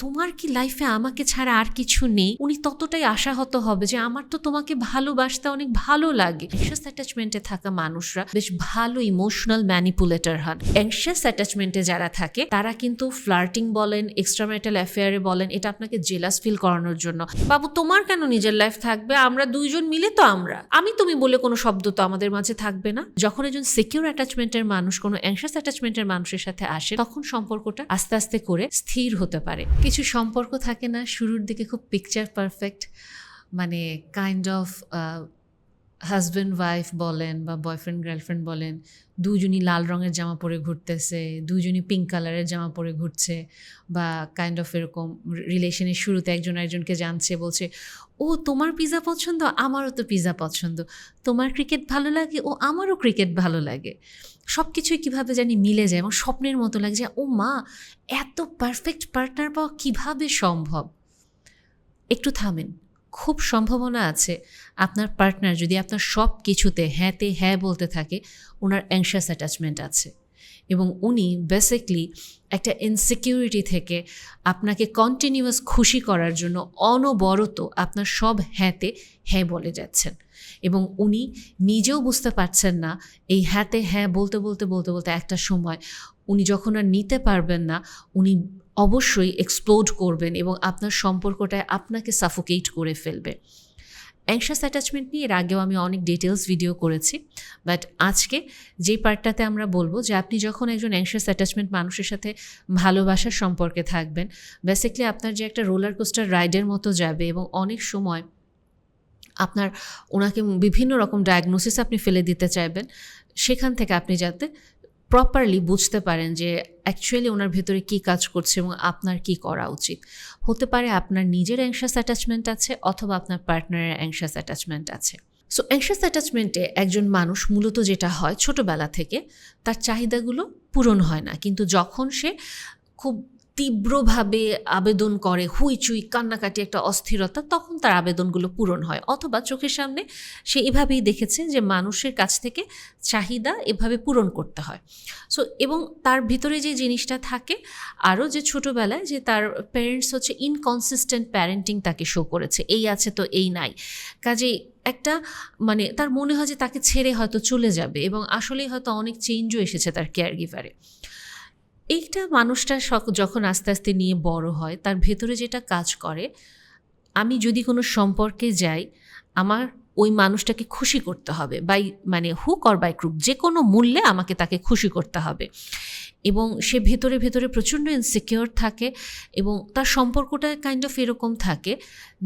তোমার কি লাইফে আমাকে ছাড়া আর কিছু নেই? উনি ততটাই আশাহত হবে যে আমার তো তোমাকে ভালোবাসতে অনেক ভালো লাগে। অ্যাংশাস অ্যাটাচমেন্টে থাকা মানুষরা বেশ ভালো ইমোশনাল ম্যানিপুলেটর হন। অ্যাংশাস অ্যাটাচমেন্টে যারা থাকে, তারা কিন্তু ফ্লার্টিং বলেন এক্সট্রা এক্সট্রামেটাল অ্যাফেয়ারে বলেন, এটা আপনাকে জেলাস ফিল করানোর জন্য। বাবু, তোমার কেন নিজের লাইফ থাকবে? আমরা দুইজন মিলে তো আমরা। আমি তুমি বলে কোনো শব্দ তো আমাদের মাঝে থাকবে না। যখন একজন সিকিউর অ্যাটাচমেন্টের মানুষ, কোনো অ্যাংশাস অ্যাটাচমেন্টের মানুষের সাথে আসে, তখন সম্পর্কটা আস্তে আস্তে করে স্থির হতে পারে। কিছু সম্পর্ক থাকে না। শুরুর দিকে খুব পিকচার পারফেক্ট মানে কাইন্ড অফ হাজব্যান্ড ওয়াইফ বলেন বা বয়ফ্রেন্ড গার্লফ্রেন্ড বলেন, দুজনই লাল রঙের জামা পরে ঘুরতেছে, দুজনই পিঙ্ক কালারের জামা পরে ঘুরছে বা কাইন্ড অফ এরকম রিলেশনের শুরুতে একজন একজনকে জানছে, বলছে, ও, তোমার পিৎজা পছন্দ? আমারও তো পিৎজা পছন্দ। তোমার ক্রিকেট ভালো লাগে? ও, আমারও ক্রিকেট ভালো লাগে। সব কিছুই কীভাবে জানি মিলে যায় এবং স্বপ্নের মতো লাগে যে, ও মা, এত পারফেক্ট পার্টনার পাওয়া কীভাবে সম্ভব? একটু থামেন। খুব সম্ভাবনা আছে আপনার পার্টনার যদি আপনার সব কিছুতে হ্যাঁতে হ্যাঁ বলতে থাকে, ওনার অ্যাংশাস অ্যাটাচমেন্ট আছে। এবং উনি বেসিকলি একটা ইনসিকিউরিটি থেকে আপনাকে কন্টিনিউয়াস খুশি করার জন্য অনবরত আপনার সব হ্যাঁতে হ্যাঁ বলে যাচ্ছেন। এবং উনি নিজেও বুঝতে পারছেন না এই হ্যাঁতে হ্যাঁ বলতে বলতে বলতে বলতে একটা সময় উনি যখন আর নিতে পারবেন না, উনি অবশ্যই এক্সপ্লোড করবেন এবং আপনার সম্পর্কটায় আপনাকে সাফোকেট করে ফেলবে। অ্যাংশাস অ্যাটাচমেন্ট নিয়ে এর আগেও আমি অনেক ডিটেলস ভিডিও করেছি বাট আজকে যে পার্টটাতে আমরা বলব যে আপনি যখন একজন অ্যাংশাস অ্যাটাচমেন্ট মানুষের সাথে ভালোবাসার সম্পর্কে থাকবেন বেসিকলি আপনার যে একটা রোলার কোস্টার রাইডের মতো যাবে এবং অনেক সময় আপনার ওনাকে বিভিন্ন রকম ডায়াগনোসিস আপনি ফেলে দিতে চাইবেন, সেখান থেকে আপনি যাতে প্রপারলি বুঝতে পারেন যে অ্যাকচুয়ালি ওনার ভেতরে কি কাজ করছে এবং আপনার কি করা উচিত। হতে পারে আপনার নিজের অ্যাংশাস অ্যাটাচমেন্ট আছে অথবা আপনার পার্টনারের অ্যাংশাস অ্যাটাচমেন্ট আছে। সো অ্যাংশাস অ্যাটাচমেন্টে একজন মানুষ মূলত যেটা হয় ছোটোবেলা থেকে, তার চাহিদাগুলো পূরণ হয় না। কিন্তু যখন সে খুব তীব্রভাবে আবেদন করে, হুইচুই, কান্নাকাটি, একটা অস্থিরতা, তখন তার আবেদনগুলো পূরণ হয়। অথবা চোখের সামনে সে এভাবেই দেখেছে যে মানুষের কাছ থেকে চাহিদা এভাবে পূরণ করতে হয়। সো এবং তার ভিতরে যে জিনিসটা থাকে, আরও যে ছোটোবেলায় যে তার প্যারেন্টস হচ্ছে ইনকনসিস্টেন্ট প্যারেন্টিং তাকে শো করেছে, এই আছে তো, এই নাই। কাজেই একটা মানে তার মনে হয় যে তাকে ছেড়ে হয়তো চলে যাবে এবং আসলেই হয়তো অনেক চেঞ্জও এসেছে তার কেয়ার গিভারে এইটা মানুষটা যখন আস্তে আস্তে নিয়ে বড় হয়, তার ভেতরে যেটা কাজ করে, আমি যদি কোনো সম্পর্কে যাই, আমার ওই মানুষটাকে খুশি করতে হবে, বাই মানে হুক অর বাই ক্রুক যে কোনো মূল্যে আমাকে তাকে খুশি করতে হবে। এবং সে ভেতরে ভেতরে প্রচণ্ড ইনসিকিওর থাকে এবং তার সম্পর্কটা কাইন্ড অফ এরকম থাকে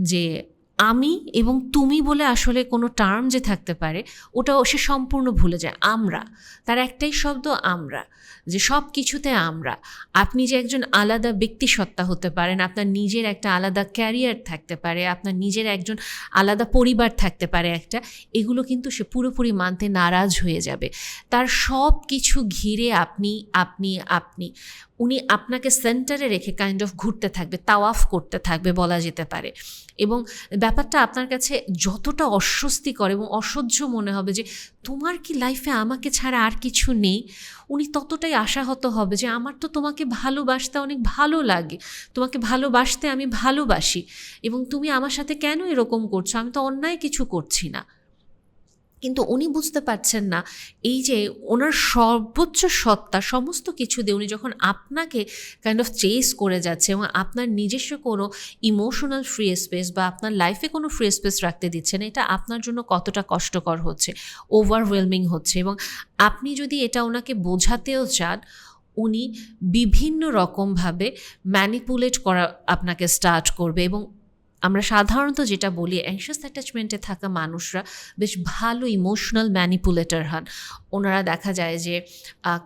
যে আমি এবং তুমি বলে আসলে কোনো টার্ম যে থাকতে পারে, ওটাও সে সম্পূর্ণ ভুলে যায়। আমরা, তার একটাই শব্দ আমরা, যে সব কিছুতে আমরা। আপনি যে একজন আলাদা ব্যক্তি সত্তা হতে পারেন, আপনার নিজের একটা আলাদা ক্যারিয়ার থাকতে পারে, আপনার নিজের একজন আলাদা পরিবার থাকতে পারে একটা, এগুলো কিন্তু সে পুরোপুরি মানতে নারাজ হয়ে যাবে। তার সব কিছু ঘিরে আপনি আপনি আপনি, উনি আপনাকে সেন্টারে রেখে কাইন্ড অফ ঘুরতে থাকবে, তাওয়াফ করতে থাকবে বলা যেতে পারে। এবং ব্যাপারটা আপনার কাছে যতটা অস্বস্তিকর এবং অসহ্য মনে হবে যে তোমার কি লাইফে আমাকে ছাড়া আর কিছু নেই, উনি ততটাই আশাহত হবে যে আমার তো তোমাকে ভালোবাসতে অনেক ভালো লাগে, তোমাকে ভালোবাসতে আমি ভালোবাসি এবং তুমি আমার সাথে কেন এরকম করছ? আমি তো অন্যায় কিছু করছি না। কিন্তু উনি বুঝতে পারছেন না। এই যে ওনার সর্বোচ্চ সত্তা, সমস্ত কিছু দিয়ে উনি যখন আপনাকে কাইন্ড অফ চেস করে যাচ্ছে এবং আপনার নিজস্ব কোনো ইমোশনাল ফ্রি স্পেস বা আপনার লাইফে কোনো ফ্রি স্পেস রাখতে দিচ্ছেন এটা আপনার জন্য কতটা কষ্টকর হচ্ছে ওভারওয়েলমিং হচ্ছে এবং আপনি যদি এটা ওনাকে বোঝাতেও চান, উনি বিভিন্ন রকমভাবে ম্যানিপুলেট করা আপনাকে স্টার্ট করবে এবং আমরা সাধারণত যেটা বলি অ্যাংশাস অ্যাটাচমেন্টে থাকা মানুষরা বেশ ভালো ইমোশনাল ম্যানিপুলেটার হন। ওনারা দেখা যায় যে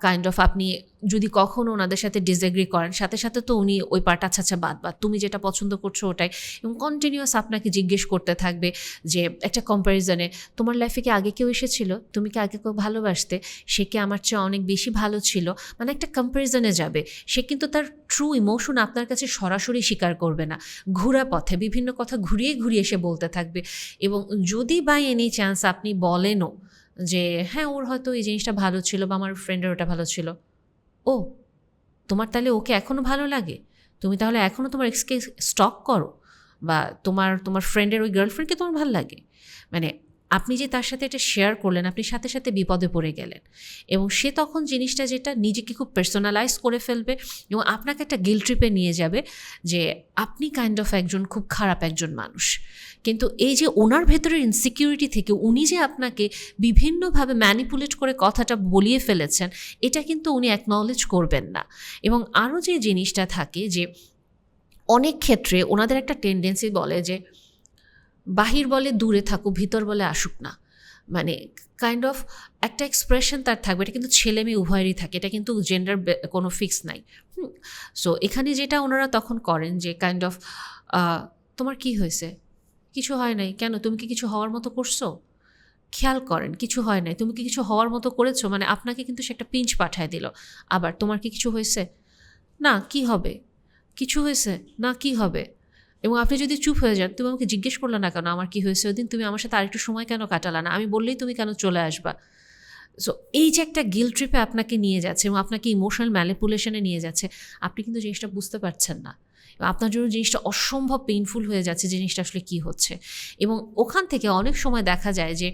কাইন্ড অফ আপনি যদি কখনও ওনাদের সাথে ডিসএগ্রি করেন, সাথে সাথে তো উনি ওই পার্ট আচ্ছা আচ্ছা বাদ বাদ, তুমি যেটা পছন্দ করছ ওটাই। এবং কন্টিনিউয়াস আপনাকে জিজ্ঞেস করতে থাকবে যে, একটা কম্প্যারিজনে তোমার লাইফে কি আগে কেউ এসেছিল? তুমি কি আগে কেউ ভালোবাসতে? সে কি আমার চেয়ে অনেক বেশি ভালো ছিল? মানে একটা কম্প্যারিজনে যাবে। সে কিন্তু তার ট্রু ইমোশন আপনার কাছে সরাসরি স্বীকার করবে না। ঘোরা পথে, বিভিন্ন কথা ঘুরিয়ে ঘুরিয়ে সে বলতে থাকবে। এবং যদি বাই এনি চান্স আপনি বলেনও যে হ্যাঁ ওর হয়তো এই জিনিসটা ভালো ছিল বা আমার ফ্রেন্ডের ওটা ভালো ছিল। ও, তোমার তাহলে ওকে এখনও ভালো লাগে? তুমি তাহলে এখনও তোমার এক্সকে স্টক করো? বা তোমার তোমার ফ্রেন্ডের ওই গার্লফ্রেন্ডকে তোমার ভালো লাগে? মানে আপনি যে তার সাথে এটা শেয়ার করলেন, আপনি সাথে সাথে বিপদে পড়ে গেলেন। এবং সে তখন জিনিসটা যেটা নিজেকে খুব পার্সোনালাইজ করে ফেলবে এবং আপনাকে একটা গিল ট্রিপে নিয়ে যাবে যে আপনি কাইন্ড অফ একজন খুব খারাপ একজন মানুষ। কিন্তু এই যে ওনার ভেতরের ইনসিকিউরিটি থেকে উনি যে আপনাকে বিভিন্নভাবে ম্যানিপুলেট করে কথাটা বলিয়ে ফেলেছেন, এটা কিন্তু উনি অ্যাকনলেজ করবেন না। এবং আরও যে জিনিসটা থাকে যে অনেক ক্ষেত্রে ওনাদের একটা টেন্ডেন্সি বলে যে বাহির বলে দূরে থাকুক, ভিতর বলে আসুক না। মানে কাইন্ড অফ একটা এক্সপ্রেশন তার থাকবে। এটা কিন্তু ছেলে মেয়ে উভয়েরই থাকে। এটা কিন্তু জেন্ডার কোনো ফিক্স নাই। সো এখানে যেটা ওনারা তখন করেন যে কাইন্ড অফ তোমার কি হয়েছে? কিছু হয় নাই? কেন? তুমি কি কিছু হওয়ার মতো করছ? খেয়াল করেন, কিছু হয় নাই। তুমি কি কিছু হওয়ার মতো করেছ? মানে আপনাকে কিন্তু সে একটা পিঞ্চ পাঠায় দিল। আবার তোমার কি কিছু হয়েছে? না, কি হবে? কিছু হয়েছে? না, কি হবে? এবং আপনি যদি চুপ হয়ে যান, তুমি আমাকে জিজ্ঞেস করলে না কেন? আমার কি হয়েছে ওই দিন তুমি আমার সাথে আরেকটু সময় কেন কাটালা না? আমি বললেই তুমি কেন চলে আসবা? সো এই যে একটা গিল ট্রিপে আপনাকে নিয়ে যাচ্ছে এবং আপনাকে ইমোশনাল ম্যানিপুলেশনে নিয়ে যাচ্ছে, আপনি কিন্তু জিনিসটা বুঝতে পারছেন না। আপনার জন্য জিনিসটা অসম্ভব পেইনফুল হয়ে যাচ্ছে জিনিসটা আসলে কি হচ্ছে। এবং ওখান থেকে অনেক সময় দেখা যায় যে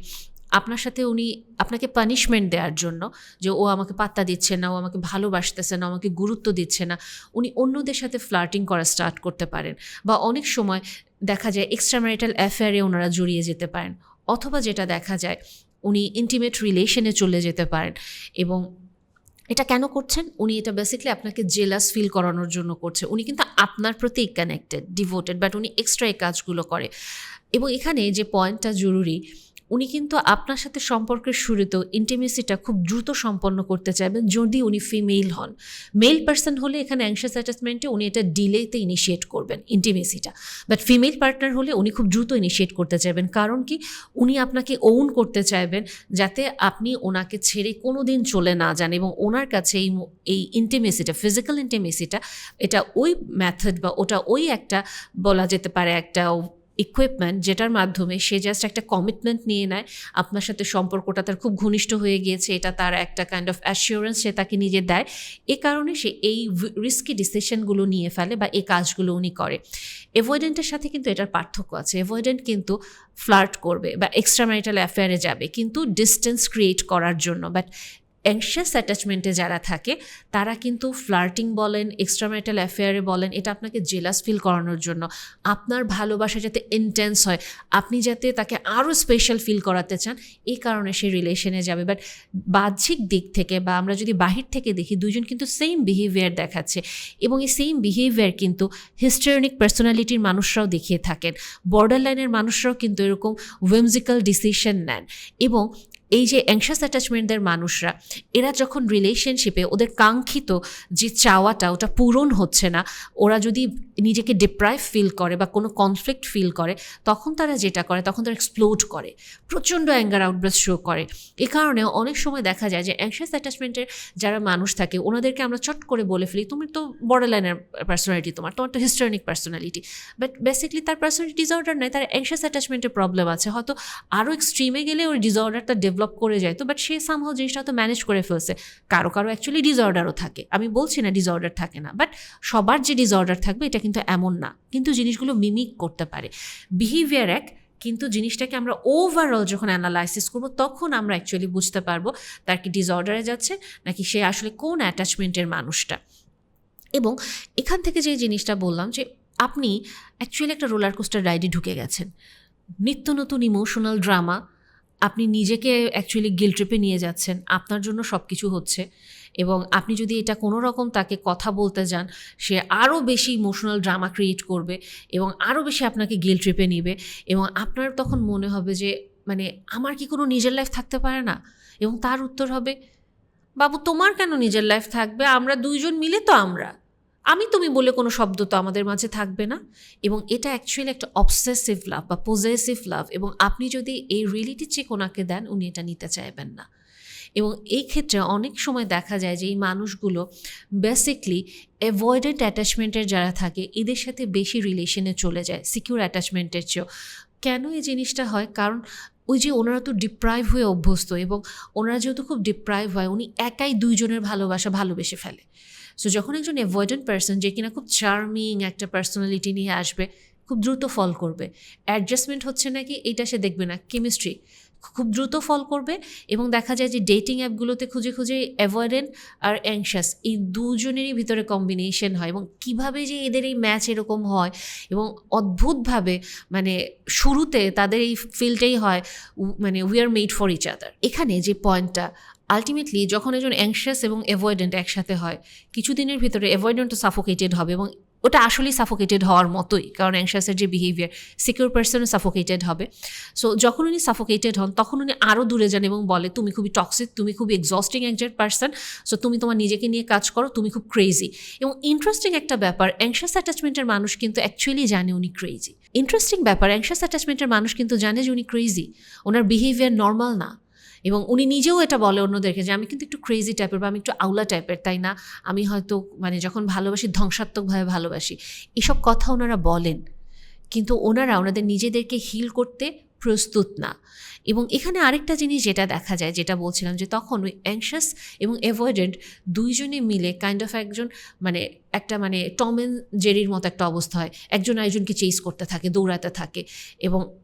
আপনার সাথে উনি আপনাকে পানিশমেন্ট দেওয়ার জন্য যে ও আমাকে পাত্তা দিচ্ছে না, ও আমাকে ভালোবাসতেছে না আমাকে গুরুত্ব দিচ্ছে না, উনি অন্যদের সাথে ফ্লার্টিং করা স্টার্ট করতে পারেন। বা অনেক সময় দেখা যায় এক্সট্রা ম্যারিটাল অ্যাফেয়ারে ওনারা জড়িয়ে যেতে পারেন। অথবা যেটা দেখা যায়, উনি ইন্টিমেট রিলেশনে চলে যেতে পারেন। এবং এটা কেন করছেন? উনি এটা বেসিকলি আপনাকে জেলাস ফিল করানোর জন্য করছে। উনি কিন্তু আপনার প্রতি কানেক্টেড ডিভোটেড বাট উনি এক্সট্রা এই কাজগুলো করে। এবং এখানে যে পয়েন্টটা জরুরি উনি কিন্তু আপনার সাথে সম্পর্কের শুরুতেও ইন্টিমেসিটা খুব দ্রুত সম্পন্ন করতে চাইবেন যদি উনি ফিমেল হন। মেল পার্সন হলে এখানে অ্যাংশাস অ্যাটাচমেন্টে উনি এটা ডিলেতে ইনিশিয়েট করবেন ইন্টিমেসিটা বাট ফিমেল পার্টনার হলে উনি খুব দ্রুত ইনিশিয়েট করতে চাইবেন। কারণ কি? উনি আপনাকে ওন করতে চাইবেন যাতে আপনি ওনাকে ছেড়ে কোনো দিন চলে না যান এবং ওনার কাছে এই এই ইন্টিমেসিটা ফিজিক্যাল ইন্টিমেসিটা এটা ওই মেথড বা ওটা ওই একটা বলা যেতে পারে একটা ইকুইপমেন্ট যেটার মাধ্যমে সে জাস্ট একটা কমিটমেন্ট নিয়ে নেয়। আপনার সাথে সম্পর্কটা তার খুব ঘনিষ্ঠ হয়ে গিয়েছে, এটা তার একটা কাইন্ড অফ অ্যাসিওরেন্স সে তাকে নিজে দেয়। এ কারণে সে এই রিস্কি ডিসিশনগুলো নিয়ে ফেলে বা এই কাজগুলো উনি করে। এভয়েডেন্টের সাথে কিন্তু এটার পার্থক্য আছে। এভয়েডেন্ট কিন্তু ফ্লার্ট করবে বা এক্সট্রা ম্যারিটাল অ্যাফেয়ারে যাবে, কিন্তু ডিস্টেন্স ক্রিয়েট করার জন্য। বাট অ্যাংশিয়াস অ্যাটাচমেন্টে যারা থাকে, তারা কিন্তু ফ্লার্টিং বলেন এক্সট্রা এক্সট্রামেটাল অ্যাফেয়ারে বলেন, এটা আপনাকে জেলাস ফিল করানোর জন্য। আপনার ভালোবাসা যাতে ইন্টেন্স হয়, আপনি যাতে তাকে আরও স্পেশাল ফিল করাতে চান এই কারণে সে রিলেশনে যাবে। বাট বাহ্যিক দিক থেকে বা আমরা যদি বাহির থেকে দেখি দুজন কিন্তু সেম বিহেভিয়ার দেখাচ্ছে। এবং এই সেম বিহেভিয়ার কিন্তু হিস্টোরিক পার্সোনালিটির মানুষরাও দেখিয়ে থাকেন। বর্ডার লাইনের মানুষরাও কিন্তু এরকম উইমজিক্যাল ডিসিশন নেন। এবং এই যে অ্যাংশাস অ্যাটাচমেন্টদের মানুষরা, এরা যখন রিলেশনশিপে ওদের কাঙ্ক্ষিত যে চাওয়াটা ওটা পূরণ হচ্ছে না, ওরা যদি নিজেকে ডিপ্রাইভ ফিল করে বা কোনো কনফ্লিক্ট ফিল করে, তখন তারা যেটা করে, তখন তারা এক্সপ্লোড করে, প্রচণ্ড অ্যাঙ্গার আউটব্রেস শো করে। এ কারণে অনেক সময় দেখা যায় যে অ্যাংশাস অ্যাটাচমেন্টের যারা মানুষ থাকে, ওনাদেরকে আমরা চট করে বলে ফেলি, তুমি তো বর্ডার লাইনের পার্সোনালিটি তোমার তোমার তো হিস্টোরিক পার্সোনালিটি বাট বেসিকলি তার পার্সোনালিটি ডিসঅর্ডার নয় তার অ্যাংশাস অ্যাটাচমেন্টের প্রবলেম আছে। হয়তো আরও এক্সট্রিমে গেলে ওই ডিসঅর্ডারটা ডেভেলপ করে যায়, তো বাট সে সামহাও জিনিসটা তো ম্যানেজ করে ফেলছে। কারও কারও অ্যাকচুয়ালি ডিসঅর্ডারও থাকে। আমি বলছি না ডিসঅর্ডার থাকে না বাট সবার যে ডিসঅর্ডার থাকবে এটা কিন্তু এমন না, কিন্তু জিনিসগুলো মিমিক করতে পারে। বিহেভিয়ার এক, কিন্তু জিনিসটাকে আমরা ওভারঅল যখন অ্যানালাইসিস করব, তখন আমরা অ্যাকচুয়ালি বুঝতে পারব তার কি ডিসঅর্ডারে যাচ্ছে, নাকি সে আসলে কোন অ্যাটাচমেন্টের মানুষটা। এবং এখান থেকে যে জিনিসটা বললাম যে আপনি অ্যাকচুয়ালি একটা রোলার কোস্টার রাইডে ঢুকে গেছেন। নিত্য নতুন ইমোশনাল ড্রামা আপনি নিজেকে অ্যাকচুয়ালি গিল ট্রিপে নিয়ে যাচ্ছেন, আপনার জন্য সব কিছু হচ্ছে এবং আপনি যদি এটা কোনো রকম তাকে কথা বলতে যান, সে আরও বেশি ইমোশনাল ড্রামা ক্রিয়েট করবে এবং আরও বেশি আপনাকে গিল ট্রিপে নিবে এবং আপনার তখন মনে হবে যে মানে আমার কি কোনো নিজের লাইফ থাকতে পারে না? এবং তার উত্তর হবে, বাবু, তোমার কেন নিজের লাইফ থাকবে? আমরা দুইজন মিলে তো আমরা। আমি তুমি বলে কোনো শব্দ তো আমাদের মাঝে থাকবে না। এবং এটা অ্যাকচুয়ালি একটা অবসেসিভ লাভ বা পজেসিভ লাভ এবং আপনি যদি এই রিয়েলিটি চেক ওনাকে দেন, উনি এটা নিতে চাইবেন না। এবং এই ক্ষেত্রে অনেক সময় দেখা যায় যে এই মানুষগুলো বেসিকলি অ্যাভয়েডেড অ্যাটাচমেন্টের যারা থাকে, এদের সাথে বেশি রিলেশনে চলে যায় সিকিউর অ্যাটাচমেন্টের চেয়েও। কেন এই জিনিসটা হয়? কারণ ওই যে ওনারা তো ডিপ্রাইভ হয়ে অভ্যস্ত এবং ওনারা যেহেতু খুব ডিপ্রাইভ হয়, উনি একাই দুইজনের ভালোবাসা ভালোবেসে ফেলে। সো যখন একজন অ্যাভয়েডেন্ট পার্সন যে কিনা খুব চার্মিং একটা পার্সোনালিটি নিয়ে আসবে, খুব দ্রুত ফল করবে। অ্যাডজাস্টমেন্ট হচ্ছে নাকি এটা সে দেখবে না। কেমিস্ট্রি খুব দ্রুত ফল করবে এবং দেখা যায় যে ডেটিং অ্যাপগুলোতে খুঁজে খুঁজে অ্যাভয়েডেন্ট আর অ্যাংশাস এই দুজনেরই ভিতরে কম্বিনেশন হয় এবং কীভাবে যে এদের এই ম্যাচ এরকম হয় এবং অদ্ভুতভাবে মানে শুরুতে তাদের এই ফিলটাই হয় মানে we are made for each other এখানে যে পয়েন্টটা আলটিমেটলি যখন একজন অ্যাংশাস এবং অ্যাভয়েডেন্ট একসাথে হয়, কিছুদিনের ভিতরে অ্যাভয়েডেন্টও সাফোকেটেড হবে এবং ওটা আসলেই সাফোকেটেড হওয়ার মতোই, কারণ অ্যাংশাসের যে বিহেভিয়ার সিকিউর পার্সনও সাফোকেটেড হবে। সো যখন উনি সাফোকেটেড হন, তখন উনি আরও দূরে যান এবং বলে, তুমি খুবই টক্সিক তুমি খুবই এক্সস্টিং একজন পার্সন সো তুমি তোমার নিজেকে নিয়ে কাজ করো, তুমি খুব ক্রেজি এবং ইন্টারেস্টিং একটা ব্যাপার অ্যাংশাস অ্যাটাচমেন্টের মানুষ কিন্তু অ্যাকচুয়ালি জানে উনি ক্রেজি ইন্টারেস্টিং ব্যাপার অ্যাংশাস অ্যাটাচমেন্টের মানুষ কিন্তু জানে যে উনি ক্রেজি ওনার বিহেভিয়ার নর্মাল না। এবং উনি নিজেও এটা বলে অন্যদেরকে যে, আমি কিন্তু একটু ক্রেজি টাইপের বা আমি একটু আউলা টাইপের তাই না? আমি হয়তো মানে যখন ভালোবাসি, ধ্বংসাত্মকভাবে ভালোবাসি। এসব কথা ওনারা বলেন। কিন্তু ওনারা ওনাদের নিজেদেরকে হিল করতে প্রস্তুত না। এবং এখানে আরেকটা জিনিস যেটা দেখা যায়, যেটা বলছিলাম যে, তখন ওই অ্যাংশাস এবং অ্যাভয়েডেন্ট দুইজনে মিলে কাইন্ড অফ একজন মানে একটা মানে টম অ্যান্ড জেরির মতো একটা অবস্থা হয়। একজন আরেকজনকে চেস করতে থাকে, দৌড়াতে থাকে এবং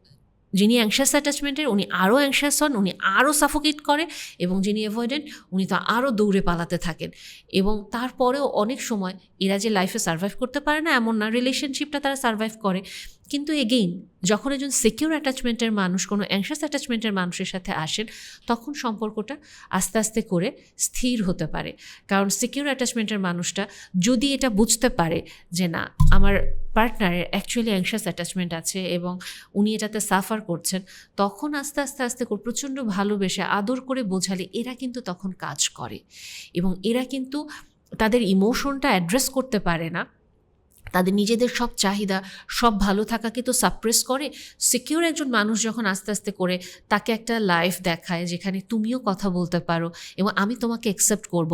যিনি অ্যাংশাস অ্যাটাচমেন্টের উনি আরও অ্যাংশাস হন, উনি আরও সাফোকেট করে এবং যিনি অ্যাভয়েডেন্ট উনি তো আরও দৌড়ে পালাতে থাকেন। এবং তারপরেও অনেক সময় এরা যে লাইফে সার্ভাইভ করতে পারে না, এমন না রিলেশনশিপটা তারা সার্ভাইভ করে। কিন্তু এগেইন যখন একজন সিকিউর অ্যাটাচমেন্টের মানুষ, কোনো অ্যাংশাস অ্যাটাচমেন্টের মানুষের সাথে আসেন, তখন সম্পর্কটা আস্তে আস্তে করে স্থির হতে পারে। কারণ সিকিউর অ্যাটাচমেন্টের মানুষটা যদি এটা বুঝতে পারে যে না, আমার পার্টনারের অ্যাকচুয়ালি অ্যাংশাস অ্যাটাচমেন্ট আছে এবং উনি এটাতে সাফার করছেন, তখন আস্তে আস্তে আস্তে করে প্রচণ্ড ভালোবেসে আদর করে বোঝালে এরা কিন্তু তখন কাজ করে এবং এরা কিন্তু তাদের ইমোশনটা অ্যাড্রেস করতে পারে না। তাদের নিজেদের সব চাহিদা, সব ভালো থাকাকে তো সাপ্রেস করে। সিকিউর একজন মানুষ যখন আস্তে আস্তে করে তাকে একটা লাইফ দেখায় যেখানে তুমিও কথা বলতে পারো এবং আমি তোমাকে অ্যাকসেপ্ট করব।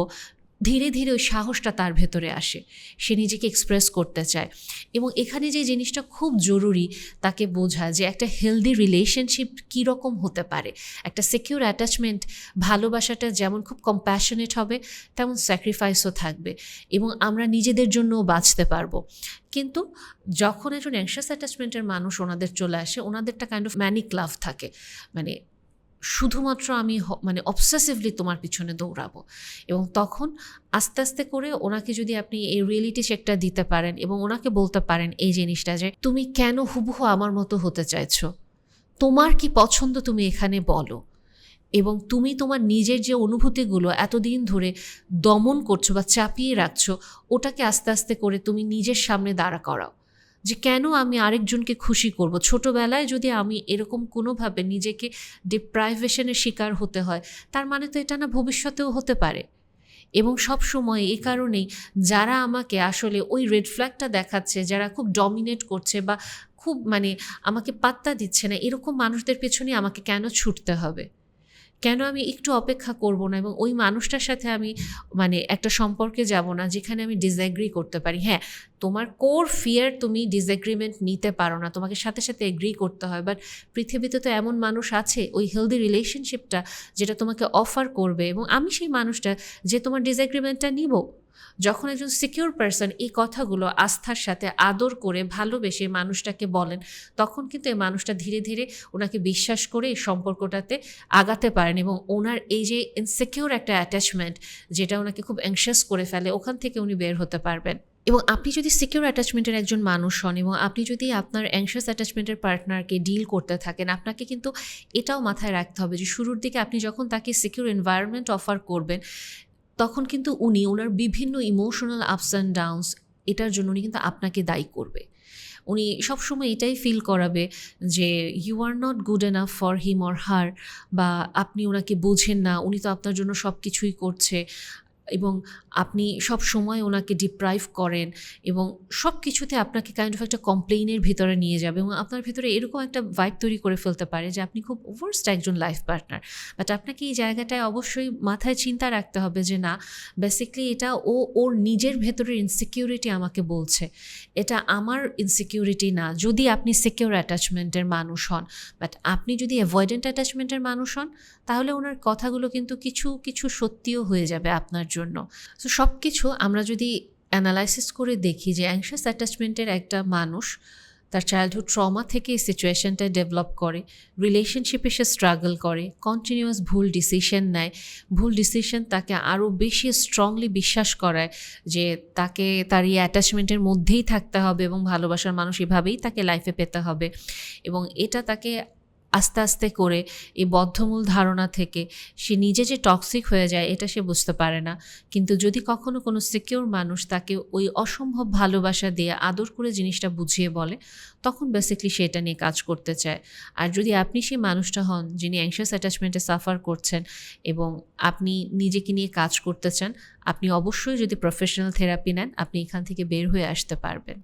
ধীরে ধীরে ওই সাহসটা তার ভেতরে আসে। সে নিজেকে এক্সপ্রেস করতে চায়। এবং এখানে যে জিনিসটা খুব জরুরি, তাকে বোঝা যে একটা হেলদি রিলেশনশিপ কীরকম হতে পারে। একটা সিকিউর অ্যাটাচমেন্ট ভালোবাসাটা যেমন খুব কম্প্যাশনেট হবে, তেমন স্যাক্রিফাইসও থাকবে। এবং আমরা নিজেদের জন্যও বাঁচতে পারব। কিন্তু যখন একজন অ্যাংশাস অ্যাটাচমেন্টের মানুষ ওনাদের চলে আসে, ওনাদেরটা কাইন্ড অফ ম্যানিক লাভ থাকে। মানে শুধুমাত্র আমি মানে অবসেসিভলি তোমার পিছনে দৌড়াবো। এবং তখন আস্তে আস্তে করে ওনাকে যদি আপনি এই রিয়েলিটি চেকটা দিতে পারেন এবং ওনাকে বলতে পারেন এই জিনিসটা যে, তুমি কেন হুবহু আমার মতো হতে চাইছো? তোমার কি পছন্দ তুমি এখানে বলো। এবং তুমি তোমার নিজের যে অনুভূতিগুলো এতদিন ধরে দমন করছ বা চাপিয়ে রাখছো, ওটাকে আস্তে আস্তে করে তুমি নিজের সামনে দাঁড়া করাও। যে কেন আমি আরেকজনকে খুশি করব? ছোটবেলায় যদি আমি এরকম কোনোভাবে নিজেকে ডিপ্রাইভেশনের শিকার হতে হয়, তার মানে তো এটা না ভবিষ্যতেও হতে পারে। এবং সব সময় এই কারণেই যারা আমাকে আসলে ওই রেড ফ্ল্যাগটা দেখাচ্ছে, যারা খুব ডমিনেট করছে বা খুব মানে আমাকে পাত্তা দিচ্ছে না, এরকম মানুষদের পেছনে আমাকে কেন ছুটতে হবে? কেন আমি একটু অপেক্ষা করব না এবং ওই মানুষটার সাথে আমি মানে একটা সম্পর্কে যাব না যেখানে আমি ডিসঅ্যাগ্রি করতে পারি। হ্যাঁ তোমার কোর ফিয়ার তুমি ডিসএগ্রিমেন্ট নিতে পারো না, তোমাকে সাথে সাথে এগ্রি করতে হয়। বাট পৃথিবীতে তো এমন মানুষ আছে, ওই হেলদি রিলেশনশিপটা যেটা তোমাকে অফার করবে এবং আমি সেই মানুষটা যে তোমার ডিসএগ্রিমেন্টটা নিব যখন একজন সিকিউর পারসন এই কথাগুলো আস্থার সাথে আদর করে ভালোবেসে মানুষটাকে বলেন, তখন কিন্তু এই মানুষটা ধীরে ধীরে ওনাকে বিশ্বাস করে এই সম্পর্কটাতে আগাতে পারেন এবং ওনার এই যে ইনসিকিউর একটা অ্যাটাচমেন্ট যেটা ওনাকে খুব অ্যাংশাস করে ফেলে, ওখান থেকে উনি বের হতে পারবেন। এবং আপনি যদি সিকিউর অ্যাটাচমেন্টের একজন মানুষ হন এবং আপনি যদি আপনার অ্যাংশাস অ্যাটাচমেন্টের পার্টনারকে ডিল করতে থাকেন, আপনাকে কিন্তু এটাও মাথায় রাখতে হবে যে শুরুর দিকে আপনি যখন তাকে সিকিউর এনভায়রনমেন্ট অফার করবেন তখন কিন্তু উনি ওনার বিভিন্ন ইমোশনাল আপস অ্যান্ড ডাউনস এটার জন্য উনি কিন্তু আপনাকে দায়ী করবে। উনি সবসময় এটাই ফিল করাবে যে you are not good enough for him or her বা, আপনি ওনাকে বোঝেন না, উনি তো আপনার জন্য সব কিছুই করছে। এবং আপনি সব সময় ওনাকে ডিপ্রাইভ করেন এবং সব কিছুতে আপনাকে কাইন্ড অফ একটা কমপ্লেইনের ভিতরে নিয়ে যাবে এবং আপনার ভিতরে এরকম একটা ভাইব তৈরি করে ফেলতে পারে যে আপনি খুব ওভার্সড একজন লাইফ পার্টনার বাট আপনাকে এই জায়গাটায় অবশ্যই মাথায় চিন্তা রাখতে হবে যে না বেসিকলি এটা ও, ওর নিজের ভেতরের ইনসিকিউরিটি আমাকে বলছে। এটা আমার ইনসিকিউরিটি না, যদি আপনি সিকিউর অ্যাটাচমেন্টের মানুষ হন। বাট আপনি যদি অ্যাভয়েডেন্ট অ্যাটাচমেন্টের মানুষ হন, তাহলে ওনার কথাগুলো কিন্তু কিছু কিছু সত্যিও হয়ে যাবে আপনার জন্য। সো সব কিছু আমরা যদি অ্যানালাইসিস করে দেখি যে অ্যাংশাস অ্যাটাচমেন্টের একটা মানুষ, তার চাইল্ডহুড ট্রমা থেকে এই সিচুয়েশনটা ডেভেলপ করে রিলেশনশিপে সে স্ট্রাগল করে কন্টিনিউয়াস ভুল ডিসিশন নেয়, ভুল ডিসিশন তাকে আরও বেশি স্ট্রংলি বিশ্বাস করায় যে তাকে, তার এই অ্যাটাচমেন্টের মধ্যেই থাকতে হবে এবং ভালোবাসার মানুষ এভাবেই তাকে লাইফে পেতে হবে। এবং এটা তাকে আস্তে আস্তে করে এই বদ্ধমূল ধারণা থেকে সে নিজে যে টক্সিক হয়ে যায়, এটা সে বুঝতে পারে না। কিন্তু যদি কখনো কোনো সিকিউর মানুষ তাকে ওই অসম্ভব ভালোবাসা দিয়ে আদর করে জিনিসটা বুঝিয়ে বলে, তখন বেসিকলি সে এটা নিয়ে কাজ করতে চায়। আর যদি আপনি সেই মানুষটা হন, যিনি অ্যাংশাস অ্যাটাচমেন্টে সাফার করছেন এবং আপনি নিজেকে নিয়ে কাজ করতে চান, আপনি অবশ্যই যদি প্রফেশনাল থেরাপি নেন, আপনি এখান থেকে বের হয়ে আসতে পারবেন।